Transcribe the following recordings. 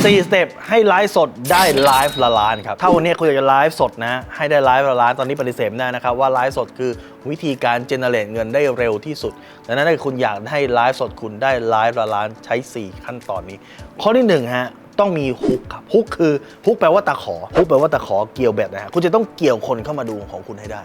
4สเต็ปให้ไลฟ์สดได้ไลฟ์ละล้านครับ ถ้าวันนี้คุณอยากจะไลฟ์สดนะให้ได้ไลฟ์ละล้านตอนนี้ปฏิเสธไม่ได้นะครับ ว่าไลฟ์สดคือวิธีการเจเนเรตเงินได้เร็วที่สุด ดังนั้นถ้าคุณอยากให้ไลฟ์สดคุณได้ไลฟ์ละล้านใช้ 4 ขั้นตอนนี้ ข้อที่1ฮะต้องมีฮุกครับฮุกคือฮุกแปลว่าตะขอฮุกแปลว่าตะขอเกี่ยวแบบนะฮะคุณจะต้องเกี่ยวคนเข้ามาดูของคุณให้ได้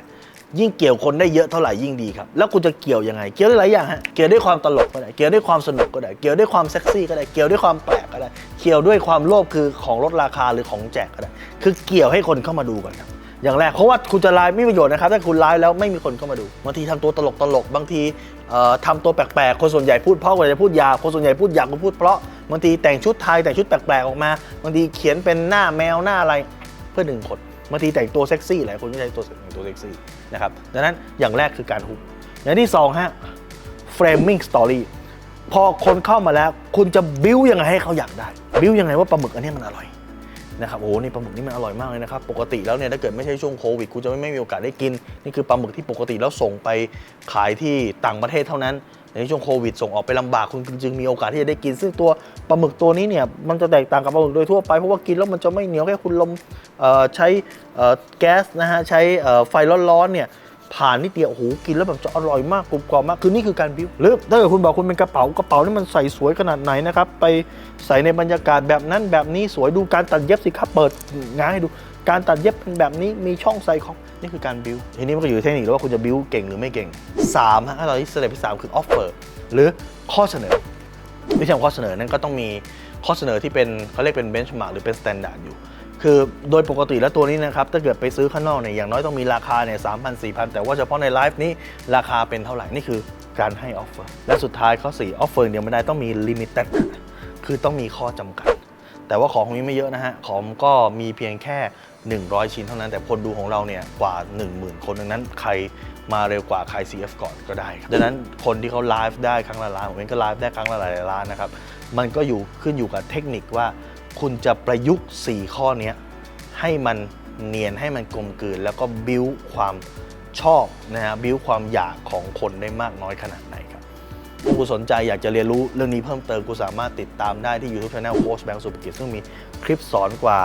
ยิ่งเกี่ยวคนได้เยอะเท่าไหร่ยิ่งดีครับ แล้วคุณจะเกี่ยวยังไง เกี่ยวได้หลายอย่างฮะ เกี่ยวด้วยความตลกก็ได้ เกี่ยวด้วยความสนุกก็ได้ เกี่ยวด้วยความเซ็กซี่ก็ได้ เกี่ยวด้วยความแปลกก็ได้ เกี่ยวด้วยความโลภคือของลดราคาหรือของแจกก็ได้ คือเกี่ยวให้คนเข้ามาดูก่อนครับอย่างแรกเพราะว่าคุณจะไลฟ์ไม่มีประโยชน์นะครับถ้าคุณไลฟ์แล้วไม่มีคนเข้ามาดูบางทีทำตัวตลกตลกบางทีเอ่อทำตัวแปลกๆคนส่วนใหญ่พูดเพราะคนจะพูดยาวคนส่วนใหญ่พูดยาวคนพูดเพราะบางทีแต่งชุดไทยแต่งชุดแปลกๆออกมาบางทีเขียนเป็นหน้าแมวหน้าอะไรเพื่อดึงคน บางทีแต่งตัวเซ็กซี่หลายคนก็ใช้ตัวแต่งตัวเซ็กซี่นะครับดังนั้นอย่างแรกคือการฮุกอย่างที่สองฮะ framing story พอคนเข้ามาแล้ว คุณจะบิ้วยังไงให้เขาอยากได้ บิ้วยังไงว่าปลาหมึกอันนี้มันอร่อยนะครับโอ้โหนี่ปลาหมึกนี่มันอร่อยมากเลยนะครับ ปกติแล้วเนี่ยถ้าเกิดไม่ใช่ช่วงโควิดคุณจะไม่ไม่มีโอกาสได้กิน นี่คือปลาหมึกที่ปกติแล้วส่งไปขายที่ต่างประเทศเท่านั้น ในช่วงโควิดส่งออกไปลำบากคุณจึงมีโอกาสที่จะได้กิน ซึ่งตัวปลาหมึกตัวนี้เนี่ยมันจะแตกต่างกับปลาหมึกโดยทั่วไปเพราะว่ากินแล้วมันจะไม่เหนียวแค่คุณลมใช้แก๊สนะฮะใช้ไฟร้อนๆเนี่ยผ่านนิดเดียวโอ้โหกินแล้วแบบจะอร่อยมากกรุบกรอบมากคือนี่คือการบิ้วหรือถ้าเกิดคุณบอกคุณเป็นกระเป๋ากระเป๋านี่มันใส่สวยขนาดไหนนะครับไปใส่ในบรรยากาศแบบนั้นแบบนี้สวยดูการตัดเย็บสิครับเปิดงานให้ดู การตัดเย็บเป็นแบบนี้มีช่องใส่ของนี่คือการบิวทีนี้มันก็อยู่ที่เทคนิคแล้วว่าคุณจะบิวเก่งหรือไม่เก่ง3ฮะตอนที่สเต็ปที่3คือออฟเฟอร์หรือข้อเสนอไม่ใช่ข้อเสนอนั้นก็ต้องมีข้อเสนอที่เป็นเขาเรียกเป็นเบนช์มาร์กหรือเป็นสแตนดาร์ดอยู่ คือโดยปกติแล้วตัวนี้นะครับ ถ้าเกิดไปซื้อข้างนอกเนี่ย อย่างน้อยต้องมีราคาเนี่ยสามพันสี่พันแต่ว่าเฉพาะในไลฟ์นี้ราคาเป็นเท่าไหร่ นี่คือการให้ออฟเฟอร์ และสุดท้ายข้อ4ออฟเฟอร์เดียวไม่ได้ต้องมีลิมิเต็ดคือต้องมีข้อจำกัด แต่ว่าของของนี้ไม่เยอะนะฮะ ของก็มีเพียงแค่ 100 ชิ้นเท่านั้น แต่คนดูของเราเนี่ยกว่า 10,000 คนดังนั้นใครมาเร็วกว่าใคร CF ก่อนก็ได้ครับดังนั้นคนที่เขาไลฟ์ได้ครั้งละล้านผมเองก็ไลฟ์ได้ครั้งละหลายล้านนะครับ มันก็อยู่ขึ้นอยู่กับเทคนิคว่า คุณจะประยุกต์ 4 ข้อเนี้ยให้มันเนียนให้มันกลมกลืน แล้วก็บิ้วความชอบนะฮะบิ้วความอยากของคนได้มากน้อยขนาดไหน ถ้าคุณสนใจอยากจะเรียนรู้เรื่องนี้เพิ่มเติมคุณสามารถติดตามได้ที่ YouTube Channel โค้ชแบงค์สุภกิจซึ่งมีคลิปสอนกว่า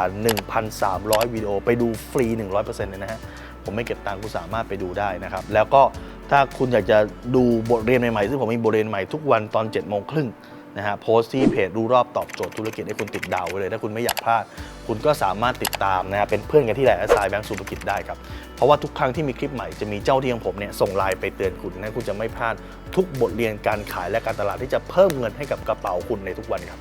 1,300 วิดีโอ ไปดูฟรี 100%เลยนะฮะ ผมไม่เก็บตังค์คุณสามารถไปดูได้นะครับ แล้วก็ถ้าคุณอยากจะดูบทเรียนใหม่ๆซึ่งผมมีบทเรียนใหม่ทุกวันตอน7โมงครึ่ง นะฮะโพสต์ที่เพจรู้รอบตอบโจทย์ธุรกิจให้คุณติดดาวไว้เลย ถ้าคุณไม่อยากพลาด คุณก็สามารถติดตามนะฮะเป็นเพื่อนกันที่ไลน์แอสไซแบงก์สุภกิจได้ครับ เพราะว่าทุกครั้งที่มีคลิปใหม่จะมีเจ้าที่ของผมเนี่ยส่งไลน์ไปเตือนคุณนะคุณจะไม่พลาดทุกบทเรียนการขายและการตลาดที่จะเพิ่มเงินให้กับกระเป๋าคุณในทุกวันครับ